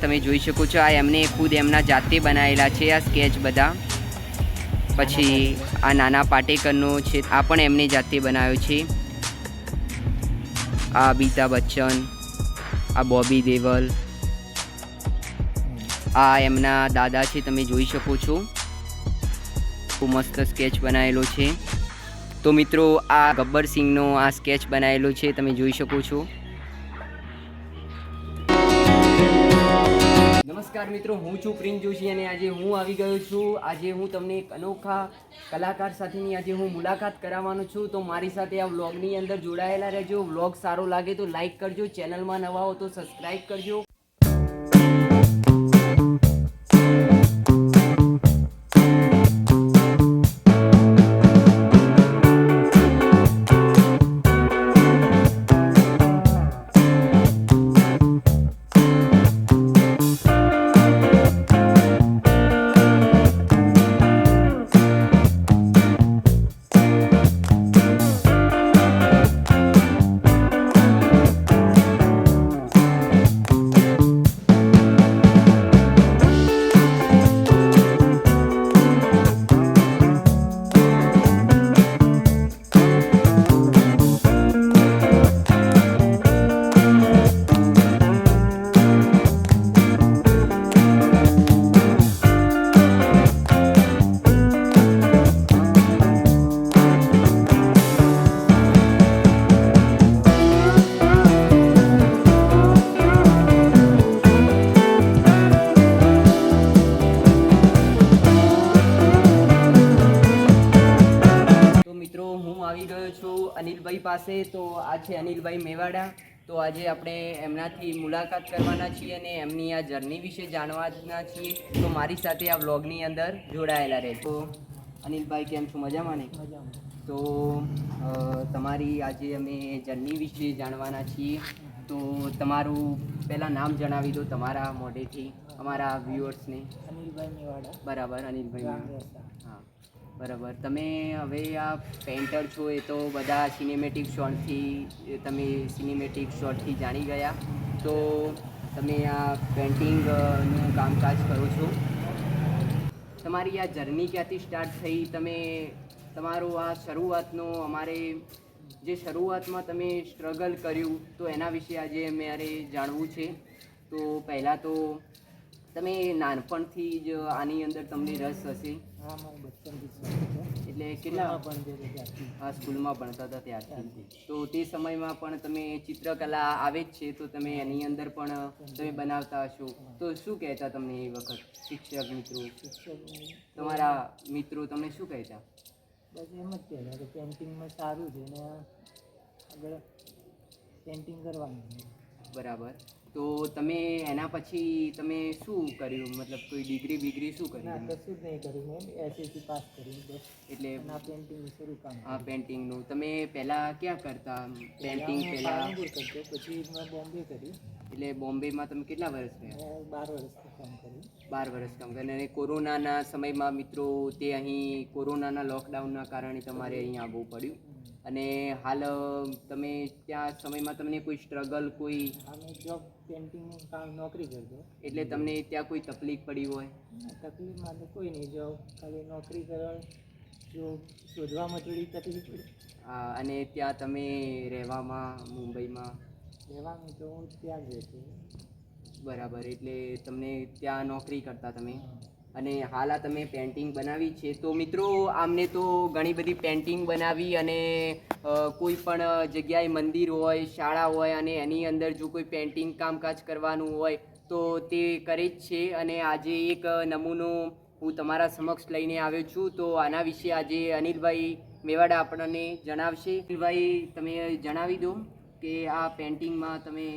તમે જોઈ શકો છો, આ એમને ખુદ એમના જાતે બનાવેલા છે, આ સ્કેચ બધા. પછી આ નાના પાટેકરનો છે, આ પણ એમને જાતે બનાવ્યો છે. આ અમિતાભ બચ્ચન, આ બોબી દેવલ, આ એમના દાદા છે, તમે જોઈ શકો છો. ખૂબ મસ્ત સ્કેચ બનાવેલો છે. તો મિત્રો, આ ગબ્બર સિંહનો આ સ્કેચ બનાવેલો છે, તમે જોઈ શકો છો. નમસ્કાર મિત્રો, હું છું પ્રિન્સ જોશી અને આજે હું આવી ગયો છું. આજે હું તમને એક અનોખા કલાકાર સાથેની આજે હું મુલાકાત કરાવવાનો છું. તો મારી સાથે આ વ્લોગની અંદર જોડાયેલા રહેજો. વ્લોગ સારો લાગે તો લાઈક કરજો. ચેનલમાં નવા હો તો સબસ્ક્રાઈબ કરજો. હું છું અનિલભાઈ પાસે તો આ છે અનિલભાઈ મેવાડા. તો આજે આપણે એમનાથી મુલાકાત કરવાના છીએ અને એમની આ જર્ની વિશે જાણવાના છીએ. તો મારી સાથે આ વ્લોગની અંદર જોડાયેલા રહે તો અનિલભાઈ કેમ છો? મજામાં ને? તો તમારી આજે અમે જર્ની વિશે જાણવાના છીએ. તો તમારું પહેલાં નામ જણાવી દો તમારા મોઢેથી અમારા વ્યુઅર્સને. અનિલભાઈ મેવાડા. બરાબર અનિલભાઈ. હા. બરાબર. તમે હવે આ પેન્ટર છો એ તો બધા સિનેમેટિક શોટથી તમે સિનેમેટિક શોટથી જાણી ગયા. તો તમે આ પેન્ટિંગનું કામકાજ કરો છો. તમારી આ જર્ની ક્યાંથી સ્ટાર્ટ થઈ? તમે, તમારું આ શરૂઆતનો અમારે જે શરૂઆતમાં તમે સ્ટ્રગલ કર્યું, તો એના વિશે આજે મારે જાણવું છે. તો પહેલાં તો તમે નાનપણથી જ આની અંદર તમને રસ હશે. એટલે કેટલા સ્કૂલમાં પણ આ સ્કૂલમાં ભણતા હતા ત્યારથી. તો તે સમયમાં પણ તમે ચિત્રકલા આવે જ છે તો તમે એની અંદર પણ તમે બનાવતા હશો. તો શું કહેતા તમને એ વખત? શિક્ષક મિત્રો? તમારા મિત્રો તમને શું કહેતા? બસ એમ જ કહેતા કે પેન્ટિંગમાં સારું છે ને આગળ પેન્ટિંગ કરવાનું બરાબર. તો તમે એના પછી તમે શું કર્યું? મતલબ કોઈ ડિગ્રી બિગ્રી શું કર્યું ના કશું જ નહીં કર્યું મેં. એસએસસી પાસ કર્યું બસ. એટલે આ પેઇન્ટિંગ શરૂ કામ આ પેન્ટિંગનું તમે પહેલાં ક્યાં કરતા? પેન્ટિંગ પહેલાં? કરતો પછી મેં બોમ્બે કર્યું એટલે બોમ્બેમાં તમે કેટલા વર્ષ મેં બાર વર્ષ કામ કર્યું. બાર વર્ષ કામ કર્યું. અને કોરોનાના સમયમાં મિત્રો તે અહીં કોરોનાના લોકડાઉનના કારણે તમારે અહીં આવવું પડ્યું. અને હાલ તમે ત્યાં સમયમાં તમને કોઈ સ્ટ્રગલ કોઈ જોબ પેઇન્ટિંગનું કામ નોકરી કરતો એટલે તમને ત્યાં કોઈ તકલીફ પડી હોય? તકલીફમાં તો કોઈ નહીં. જો ખાલી નોકરી કરવા જો શોધવામાં થોડી તકલીફ પડી. અને ત્યાં તમે રહેવામાં મુંબઈમાં? રહેવાનું તો હું ત્યાં જ રહેતો. બરાબર એટલે તમને ત્યાં નોકરી કરતા તમે? અને હાલ આ તમે પેન્ટિંગ બનાવી છે. તો મિત્રો, આમને તો ઘણી બધી પેન્ટિંગ બનાવી અને કોઈ પણ જગ્યાએ મંદિર હોય, શાળા હોય અને એની અંદર જો કોઈ પેન્ટિંગ કામકાજ કરવાનું હોય, તો તે કરે જ છે. અને આજે એક નમૂનો હું તમારા સમક્ષ લઈને આવ્યો છું. તો આના વિશે આજે અનિલભાઈ મેવાડા આપણને જણાવશે. અનિલભાઈ, તમે જણાવી દો કે આ પેન્ટિંગમાં તમે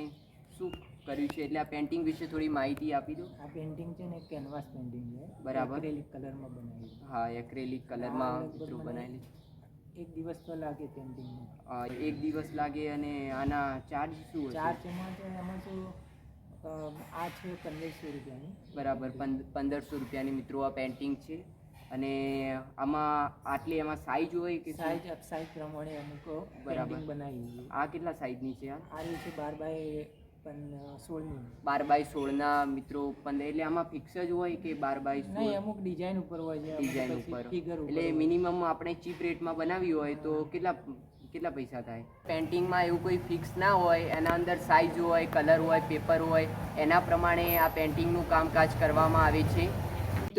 શું કર્યું છે એટલે આ પેન્ટિંગ વિશે થોડી માહિતી આપી દો. આ પેઇન્ટિંગ છે ને કેનવાસ પેઇન્ટિંગ છે. બરાબર. એક્રેલિક કલરમાં બનાવેલી. હા એક્રેલિક કલરમાં બનાવેલી. એક દિવસ તો લાગે પેઇન્ટિંગમાં એક દિવસ લાગે અને આના ચાર્જ શું હશે? ચાર એમાં છે એમાં શું આ છે પંદરસો રૂપિયાની. બરાબર પંદ- પંદરસો રૂપિયાની મિત્રો આ પેન્ટિંગ છે. અને આમાં આટલી એમાં સાઈઝ હોય કે? સાઈઝ સાઈઝ પ્રમાણે અમુક બરાબર. બનાવી આ કેટલા સાઈઝની છે આ? આ છે બાર બાય બાર બાય સોળના મિત્રો પંદર એટલે આમાં ફિક્સ જ હોય કે બાર બાય નહીં અમુક ડિઝાઇન ઉપર હોય છે ડિઝાઇન ઉપર. એટલે મિનિમમ આપણે ચીપ રેટમાં બનાવી હોય તો કેટલા કેટલા પૈસા થાય? પેન્ટિંગમાં એવું કોઈ ફિક્સ ના હોય એના અંદર સાઇઝ હોય કલર હોય પેપર હોય એના પ્રમાણે આ પેન્ટિંગનું કામકાજ કરવામાં આવે છે?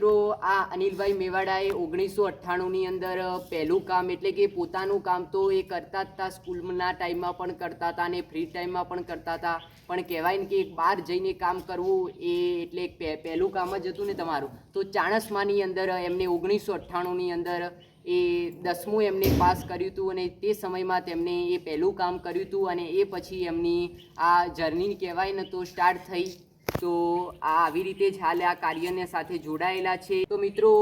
મિત્રો, આ અનિલભાઈ મેવાડાએ ઓગણીસો અઠ્ઠાણુંની અંદર પહેલું કામ એટલે કે પોતાનું કામ તો એ કરતા હતા સ્કૂલના ટાઈમમાં પણ કરતા હતા અને ફ્રી ટાઈમમાં પણ કરતા હતા પણ કહેવાય ને કે બહાર જઈને કામ કરવું એ એટલે એક પહે- પહેલું કામ જ હતું ને તમારું. તો ચાણસમાની અંદર એમને ઓગણીસો અઠ્ઠાણુંની અંદર, એ દસમું એમને પાસ કર્યું હતું અને તે સમયમાં તેમને એ પહેલું કામ કર્યું હતું અને એ પછી એમની આ જર્ની કહેવાય ને તો સ્ટાર્ટ થઈ તો આ આવી રીતે જ હાલ આ કાર્યને સાથે જોડાયેલા છે. તો મિત્રો,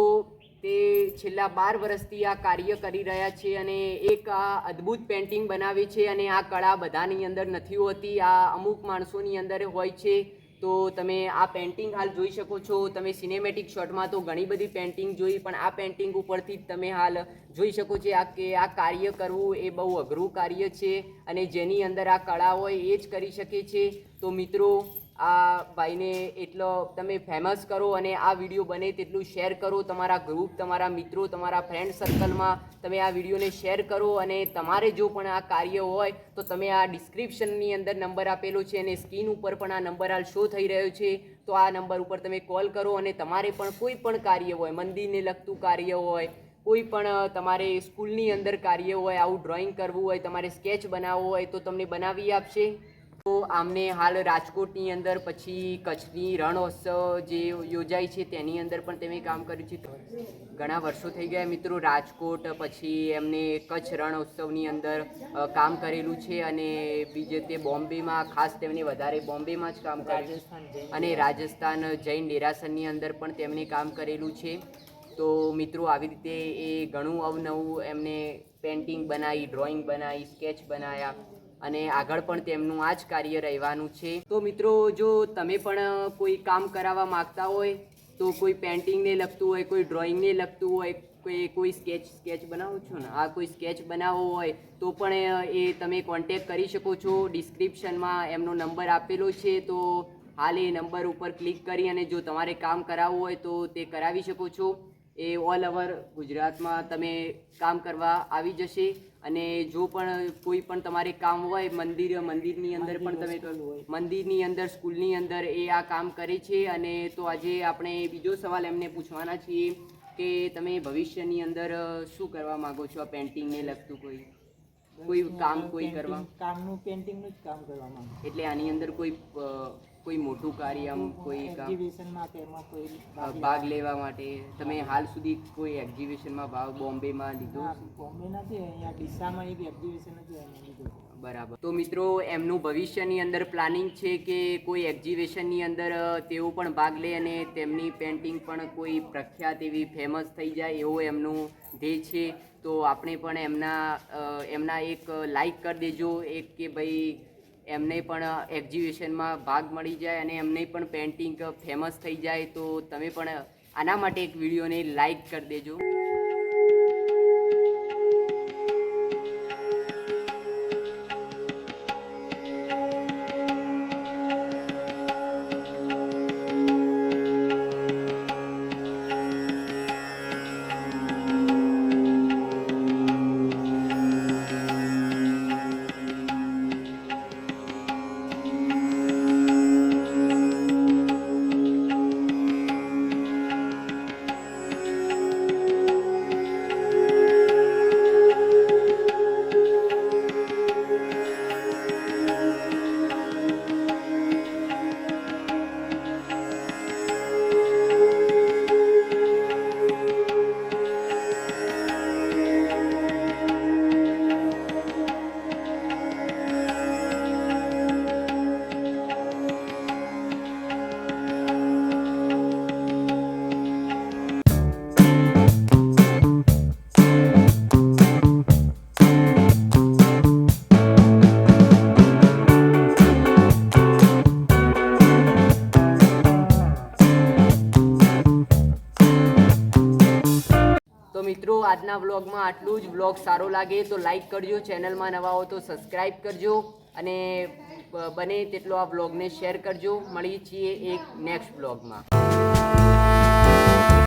તે છેલ્લા બાર વર્ષથી આ કાર્ય કરી રહ્યા છે અને એક આ અદ્ભુત પેન્ટિંગ બનાવે છે અને આ કળા બધાની અંદર નથી હોતી, આ અમુક માણસોની અંદર હોય છે. તો તમે આ પેન્ટિંગ હાલ જોઈ શકો છો. તમે સિનેમેટિક શોટમાં તો ઘણી બધી પેન્ટિંગ જોઈ, પણ આ પેન્ટિંગ ઉપરથી જ તમે હાલ જોઈ શકો છો આ કે આ કાર્ય કરવું એ બહુ અઘરું કાર્ય છે અને જેની અંદર આ કળા હોય એ જ કરી શકે છે. તો મિત્રો આ ભાઈને એટલો તમે ફેમસ કરો અને આ વીડિયો બને તેટલું શેર કરો. તમારા ગ્રુપ તમારા મિત્રો, તમારા ફ્રેન્ડ સર્કલમાં તમે આ વિડીયોને શેર કરો અને તમારે જો પણ આ કાર્ય હોય તો તમે આ ડિસ્ક્રિપ્શનની અંદર નંબર આપેલો છે અને સ્ક્રીન ઉપર પણ આ નંબર હાલ શો થઈ રહ્યો છે. તો આ નંબર ઉપર તમે કોલ કરો અને તમારે પણ કોઈ પણ કાર્ય હોય, મંદિરને લગતું કાર્ય હોય, કોઈ પણ તમારે સ્કૂલની અંદર કાર્ય હોય, આવું ડ્રોઈંગ કરવું હોય, તમારે સ્કેચ બનાવવો હોય તો તમને બનાવી આપશે. તો આમને હાલ રાજકોટની અંદર પછી કચ્છની રણોત્સવ જે યોજાય છે તેની અંદર પણ તેમણે કામ કર્યું છે. ઘણા વર્ષો થઈ ગયા મિત્રો રાજકોટ પછી એમને કચ્છ રણોત્સવની અંદર કામ કરેલું છે અને બીજે તે બોમ્બેમાં ખાસ તેમણે વધારે બોમ્બેમાં જ કામ કર્યું અને રાજસ્થાન જૈન ડેરાસનની અંદર પણ તેમણે કામ કરેલું છે. તો મિત્રો આવી રીતે એ ઘણું અવનવું એમને પેન્ટિંગ બનાવી ડ્રોઈંગ બનાવી સ્કેચ બનાવ્યા અને આગળ પણ તેમનું આ જ કાર્ય રહેવાનું છે. તો મિત્રો, જો તમે પણ કોઈ કામ કરાવવા માંગતા હોય, તો કોઈ પેન્ટિંગને લગતું હોય, કોઈ ડ્રોઈંગને લગતું હોય કોઈ કોઈ સ્કેચ સ્કેચ બનાવો છો ને? આ કોઈ સ્કેચ બનાવવો હોય, તો પણ એ તમે કોન્ટેક કરી શકો છો. ડિસ્ક્રિપ્શનમાં એમનો નંબર આપેલો છે, તો હાલ એ નંબર ઉપર ક્લિક કરી અને જો તમારે કામ કરાવવું હોય, તો તે કરાવી શકો છો. એ ઓલ ઓવર ગુજરાતમાં તમે કામ કરવા આવી જશે અને જો પણ કોઈ પણ તમારે કામ હોય મંદિર મંદિરની અંદર પણ તમે મંદિરની અંદર સ્કૂલની અંદર એ આ કામ કરે છે અને તો આજે આપણે બીજો સવાલ એમને પૂછવાના છીએ કે તમે ભવિષ્યની અંદર શું કરવા માંગો છો આ પેન્ટિંગને લગતું કોઈ? કોઈ કામ કોઈ કરવા? કામનું પેન્ટિંગનું જ કામ કરવા માંગુ એટલે આની અંદર કોઈ કોઈ મોટું કાર્ય આમ કોઈ એક્ઝિબિશનમાં કોઈ ભાગ લેવા માટે? તમે હાલ સુધી કોઈ એક્ઝિબિશનમાં ભાગ બોમ્બેમાં લીધો? બોમ્બે નથી અહીંયા ડીસામાં એક એક્ઝિબિશન હતું બરાબર. તો મિત્રો એમનું ભવિષ્યની અંદર પ્લાનિંગ છે કે કોઈ એક્ઝિબિશનની અંદર તેઓ પણ ભાગ લે અને તેમની પેન્ટિંગ પણ કોઈ પ્રખ્યાત એવી ફેમસ થઈ જાય એવો એમનું ધ્યેય છે. તો આપણે પણ એમના એમના એક લાઈક કરી દેજો. એક કે ભાઈ એમને પણ એક્ઝિબિશનમાં ભાગ મળી જાય અને એમને પણ પેન્ટિંગ ફેમસ થઈ જાય તો તમે પણ આના માટે એક વિડીયોને લાઈક કરી દેજો. મિત્રો, આજના વ્લોગમાં આટલું જ. વ્લોગ સારો લાગે તો લાઈક કરજો, ચેનલમાં નવા હો તો સબસ્ક્રાઈબ કરજો અને બને તેટલો આ વ્લોગને શેર કરજો. મળીએ છીએ એક નેક્સ્ટ બ્લોગમાં